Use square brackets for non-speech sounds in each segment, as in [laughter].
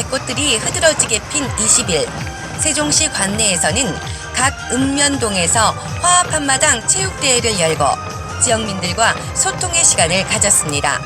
꽃들이 흐드러지게 핀 20일 세종시 관내에서는 각 읍면동에서 화합 한마당 체육대회를 열고 지역민들과 소통의 시간을 가졌습니다.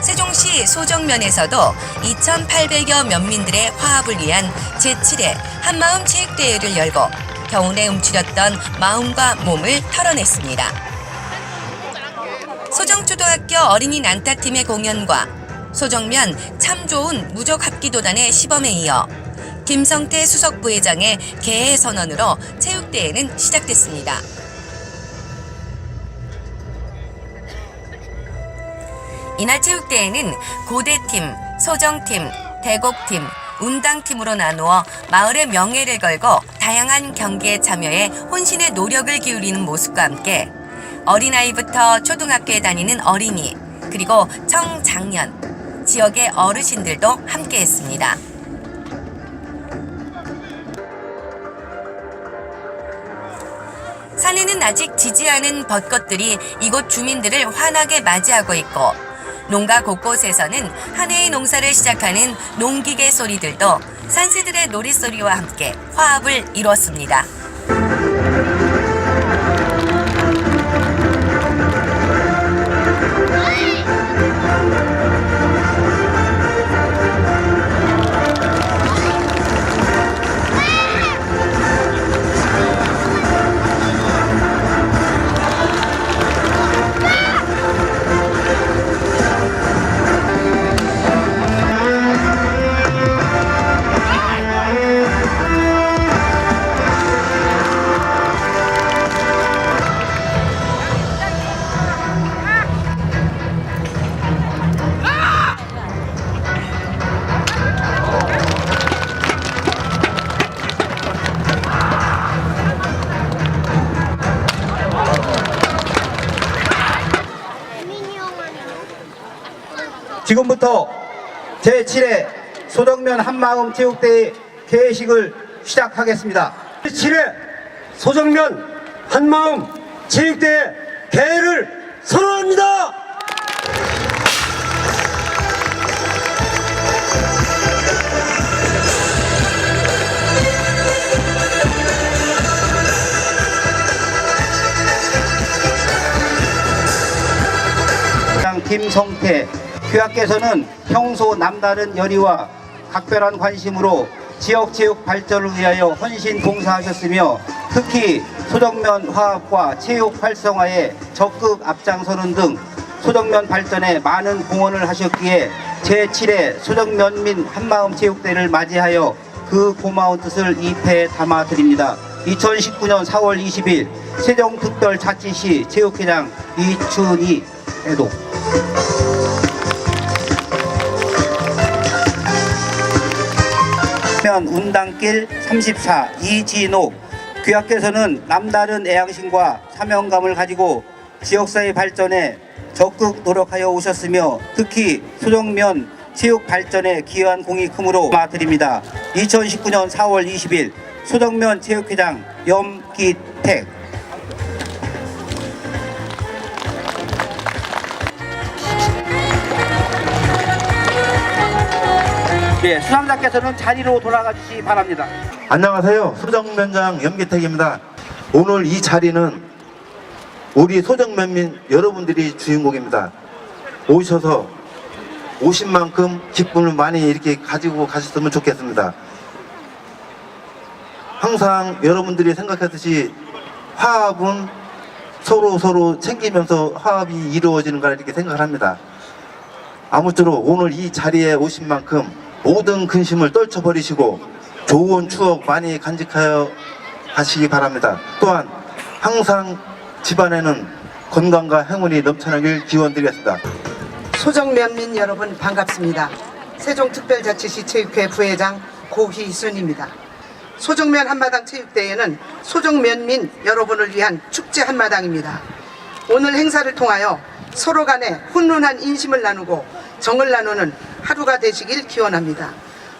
세종시 소정면에서도 2,800여 면민들의 화합을 위한 제7회 한마음 체육대회를 열고 겨울에 움츠렸던 마음과 몸을 털어냈습니다. 소정초등학교 어린이 난타팀의 공연과 소정면 참 좋은 무적 합기도단의 시범에 이어 김성태 수석 부회장의 개회 선언으로 체육대회는 시작됐습니다. 이날 체육대회는 고대팀, 소정팀, 대곡팀, 운당팀으로 나누어 마을의 명예를 걸고 다양한 경기에 참여해 혼신의 노력을 기울이는 모습과 함께 어린아이부터 초등학교에 다니는 어린이, 그리고 청장년, 지역의 어르신들도 함께 했습니다. 산에는 아직 지지 않은 벚꽃들이 이곳 주민들을 환하게 맞이하고 있고 농가 곳곳에서는 한 해의 농사를 시작하는 농기계 소리들도 산새들의 노랫소리와 함께 화합을 이뤘습니다. 지금부터 제7회 소정면 한마음 체육대회 개회식을 시작하겠습니다. 제7회 소정면 한마음 체육대회 개회를 선언합니다. 장 김성태 교학께서는 평소 남다른 열의와 각별한 관심으로 지역 체육 발전을 위하여 헌신 봉사하셨으며 특히 소정면 화합과 체육 활성화에 적극 앞장서는 등 소정면 발전에 많은 공헌을 하셨기에 제7회 소정면민 한마음 체육대를 맞이하여 그 고마운 뜻을 이 패에 담아 드립니다. 2019년 4월 20일 세종특별자치시 체육회장 이춘희 애독 면 운당길 34 이진옥 귀하께서는 남다른 애양심과 사명감을 가지고 지역사회 발전에 적극 노력하여 오셨으며 특히 소정면 체육 발전에 기여한 공이 크므로 마드립니다. 2019년 4월 20일 소정면 체육회장 염기택 예, 수상자께서는 자리로 돌아가 주시기 바랍니다. 안녕하세요. 소정면장 염기택입니다. 오늘 이 자리는 우리 소정면민 여러분들이 주인공입니다. 오셔서 오신 만큼 기쁨을 많이 이렇게 가지고 가셨으면 좋겠습니다. 항상 여러분들이 생각하듯이 화합은 서로 서로 챙기면서 화합이 이루어지는 거라 이렇게 생각을 합니다. 아무쪼록 오늘 이 자리에 오신 만큼 모든 근심을 떨쳐버리시고 좋은 추억 많이 간직하여 가시기 바랍니다. 또한 항상 집안에는 건강과 행운이 넘쳐나길 기원드리겠습니다. 소정면민 여러분 반갑습니다. 세종특별자치시 체육회 부회장 고희순입니다. 소정면 한마당 체육대회는 소정면민 여러분을 위한 축제 한마당입니다. 오늘 행사를 통하여 서로 간에 훈훈한 인심을 나누고 정을 나누는 하루가 되시길 기원합니다.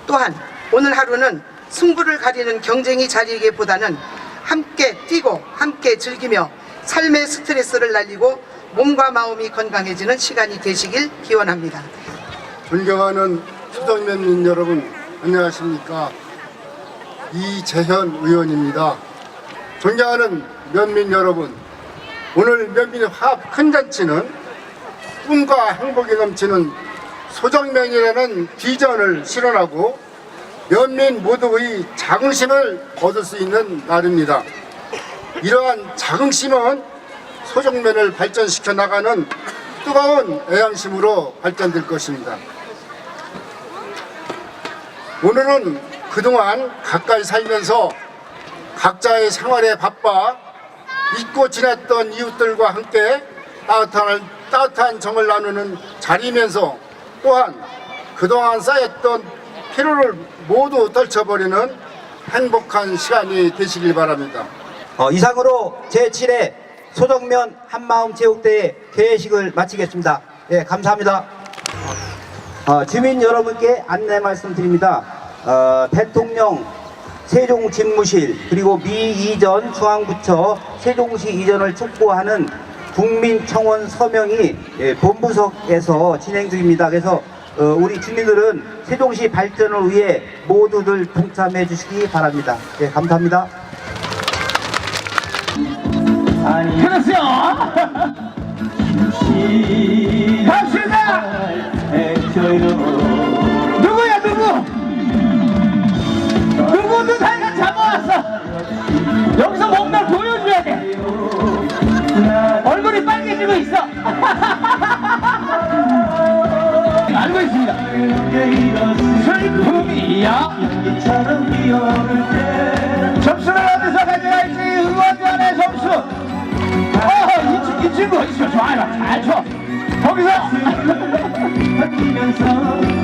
또한 오늘 하루는 승부를 가리는 경쟁이 자리이기보다는 함께 뛰고 함께 즐기며 삶의 스트레스를 날리고 몸과 마음이 건강해지는 시간이 되시길 기원합니다. 존경하는 수정면민 여러분 안녕하십니까 이재현 의원입니다 존경하는 면민 여러분 오늘 면민의 화합 큰 잔치는 꿈과 행복이 넘치는 소정면이라는 비전을 실현하고 면민 모두의 자긍심을 얻을 수 있는 날입니다 이러한 자긍심은 소정면을 발전시켜 나가는 뜨거운 애양심으로 발전될 것입니다. 오늘은 그동안 가까이 살면서 각자의 생활에 바빠 잊고 지냈던 이웃들과 함께 따뜻한, 따뜻한 정을 나누는 자리면서 또한 그동안 쌓였던 피로를 모두 떨쳐버리는 행복한 시간이 되시길 바랍니다. 어, 이상으로 제7회 소정면 한마음 체육대회 개회식을 마치겠습니다. 예, 감사합니다. 어, 주민 여러분께 안내 말씀드립니다. 어, 대통령 세종 집무실 그리고 미 이전 중앙부처 세종시 이전을 촉구하는 국민청원 서명이 예, 본부석에서 진행 중입니다. 그래서 어, 우리 주민들은 세종시 발전을 위해 모두들 동참해 주시기 바랍니다. 예, 감사합니다. [laughs] 갑시다! 슬픔이야 점수를 어디서 가져갈지 응원단의 점수. 어, 이, 친- 이 친구 있어 좋아요? 잘 쳐. 거기서 [laughs]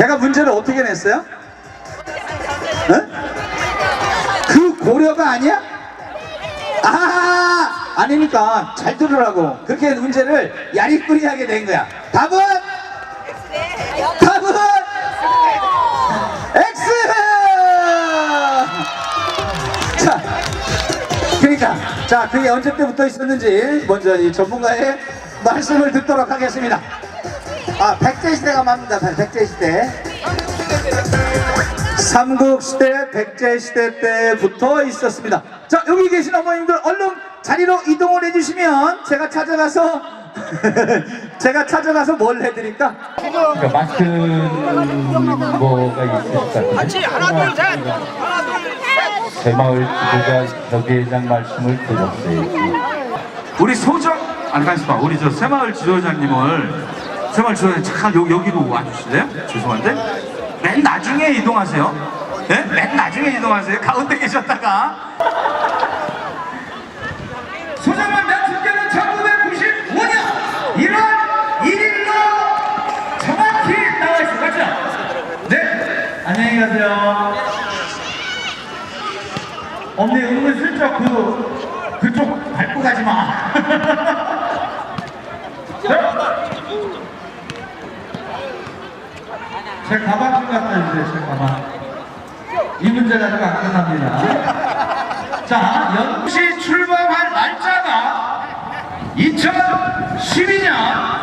제가 문제를 어떻게 냈어요? 어? 그 고려가 아니야? 아, 아니니까 잘 들으라고. 그렇게 문제를 야리꾸리하게 낸 거야. 답은? 답은? X! 자, 그러니까 자 그게 언제 때부터 있었는지 먼저 이 전문가의 말씀을 듣도록 하겠습니다. 아 백제 시대가 맞습니다. 백제 시대. 삼국 시대, 백제 시대 때부터 있었습니다. 자 여기 계신 어머님들 얼른 자리로 이동을 해주시면 제가 찾아가서 [laughs] 제가 찾아가서 뭘 해드릴까? 그러니까 맡은 뭐가 있을 것 같아요. 같이 하나 둘 셋. 새마을 지도자 협의회장 말씀을 들었어요. 우리 소정 아니 가만있어 봐 우리 저 새마을 지도자님을 새마을 지도자님 잠깐 여, 여기로 와주실래요? 죄송한데. 맨 나중에 이동하세요. 예? 맨 나중에 이동하세요. 가운데 계셨다가. 소정만 면숙계는 1995년 1월 1일로 정확히 나와 있어 맞죠? 네. 안녕히 가세요. 언니 은근 슬쩍 그 그쪽 밟고 가지 마. 제 가방 좀 갖다 주세요, 제 가방. 이 문제 가지고 안 끝납니다. 자, 연시 출범할 날짜가 2012년